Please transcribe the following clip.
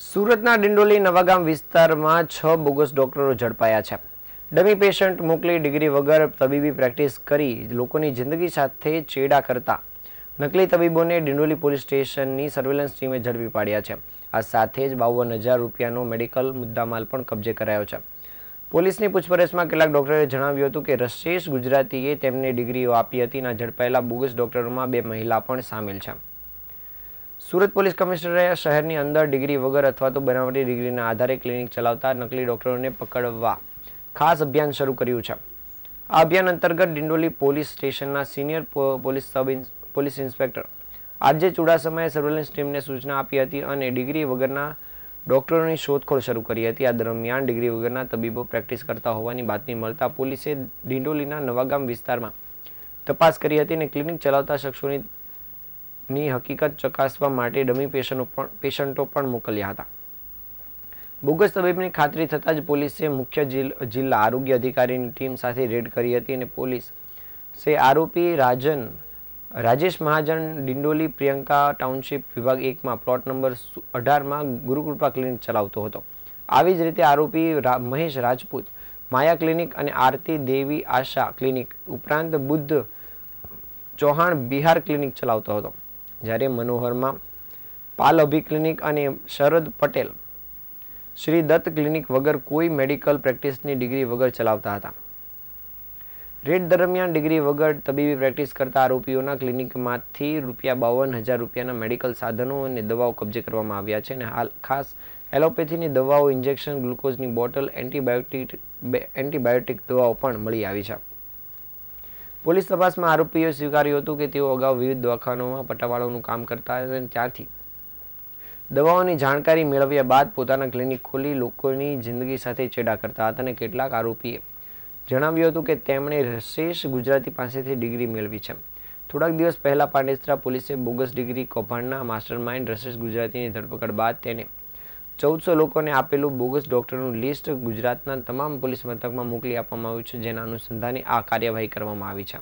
સુરતના ડિંડોલી નવાગામ વિસ્તારમાં છ બોગસ ડોક્ટરો ઝડપાયા છે. ડમી પેશન્ટ મોકલી ડિગ્રી વગર તબીબી પ્રેક્ટિસ કરી લોકોની જિંદગી સાથે ચેડા કરતા. નકલી તબીબોને ડિંડોલી પોલીસ સ્ટેશનની સર્વેલન્સ ટીમે ઝડપી પાડ્યા છે. આ સાથે જ બાવન હજાર રૂપિયાનો મેડિકલ મુદ્દામાલ પણ કબજે કરાયો છે. પોલીસની પૂછપરછમાં કેટલાક ડોક્ટરે જણાવ્યું હતું કે રશેષ ગુજરાતીએ તેમને ડિગ્રીઓ આપી હતી અને ઝડપાયેલા બોગસ ડોક્ટરોમાં બે મહિલા પણ સામેલ છે. સુરત પોલીસ કમિશનરે શહેરની અંદર ડિગ્રી વગર અથવા તો બનાવટી ડિગ્રીના આધારે ક્લિનિક ચલાવતા નકલી ડોક્ટરોને પકડવા ખાસ અભિયાન શરૂ કર્યું છે. આ અભિયાન અંતર્ગત ડિંડોલી પોલીસ સ્ટેશનના senior police sub police inspector RJ ચુડાસમાએ સર્વેલન્સ ટીમને સૂચના આપી હતી અને ડિગ્રી વગરના ડોક્ટરોની શોધખોળ શરૂ કરી હતી. આ દરમિયાન ડિગ્રી વગરના તબીબો પ્રેક્ટિસ કરતા હોવાની બાતમી મળતા પોલીસે ડિંડોલીના નવાગામ વિસ્તારમાં તપાસ કરી હતી અને ક્લિનિક ચલાવતા શખ્સોની ની હકીકત ચકાસવા માટે ડમી પેશન્ટો પણ પેશન્ટો પણ મોકલ્યા હતા. બોગસ તબીબની ખાતરી થતાં જ પોલીસે મુખ્ય જિલ- જિલ્લા આરોગ્ય અધિકારીની ટીમ સાથે રેડ કરી હતી અને પોલીસ આરોપી રાજન, રાજેશ મહાજન, ડિંડોલી પ્રિયંકા ટાઉનશીપ વિભાગ એકમાં પ્લોટ નંબર અઢારમાં ગુરુકૃપા ક્લિનિક ચલાવતો હતો. આવી જ રીતે આરોપી મહેશ રાજપૂત, માયા ક્લિનિક અને આરતી દેવી આશા ક્લિનિક ઉપરાંત બુદ્ધ ચૌહાણ બિહાર ક્લિનિક ચલાવતો હતો. જ્યારે મનોહરમાં પાલ અભિ ક્લિનિક અને શરદ પટેલ શ્રી દત્ત ક્લિનિક વગર કોઈ મેડિકલ પ્રેક્ટિસની ડિગ્રી વગર ચલાવતા હતા. રેડ દરમિયાન ડિગ્રી વગર તબીબી પ્રેક્ટિસ કરતા આરોપીઓના ક્લિનિકમાંથી રૂપિયા બાવન હજાર રૂપિયાના મેડિકલ સાધનો અને દવાઓ કબજે કરવામાં આવ્યા છે અને હાલ ખાસ એલોપેથીની દવાઓ, ઇન્જેક્શન, ગ્લુકોઝની બોટલ, એન્ટીબાયોટિક એન્ટીબાયોટિક દવાઓ પણ મળી આવી છે. પોલીસ તપાસમાં આરોપીઓએ સ્વીકાર્યું હતું કે તેઓ અગાઉ વિવિધ દવાખાનાઓમાં પટાવાળાનું કામ કરતા હતા અને ત્યાંથી દવાઓની જાણકારી મેળવ્યા બાદ પોતાના ક્લિનિક ખોલી લોકોની જિંદગી સાથે ચેડા કરતા હતા અને કેટલાક આરોપીએ જણાવ્યું હતું કે તેમણે શેષ ગુજરાતી પાસેથી ડિગ્રી મેળવી છે. થોડાક દિવસ પહેલા પાંડેસરા પોલીસે બોગસ ડિગ્રી કૌભાંડના માસ્ટર માઇન્ડ રશેષ ગુજરાતીની ધરપકડ બાદ તેને ચૌદસો લોકોને આપેલું બોગસ ડોક્ટરનું લિસ્ટ ગુજરાતના તમામ પોલીસ મથકમાં મોકલી આપવામાં આવ્યું છે, જેના અનુસંધાને આ કાર્યવાહી કરવામાં આવી છે.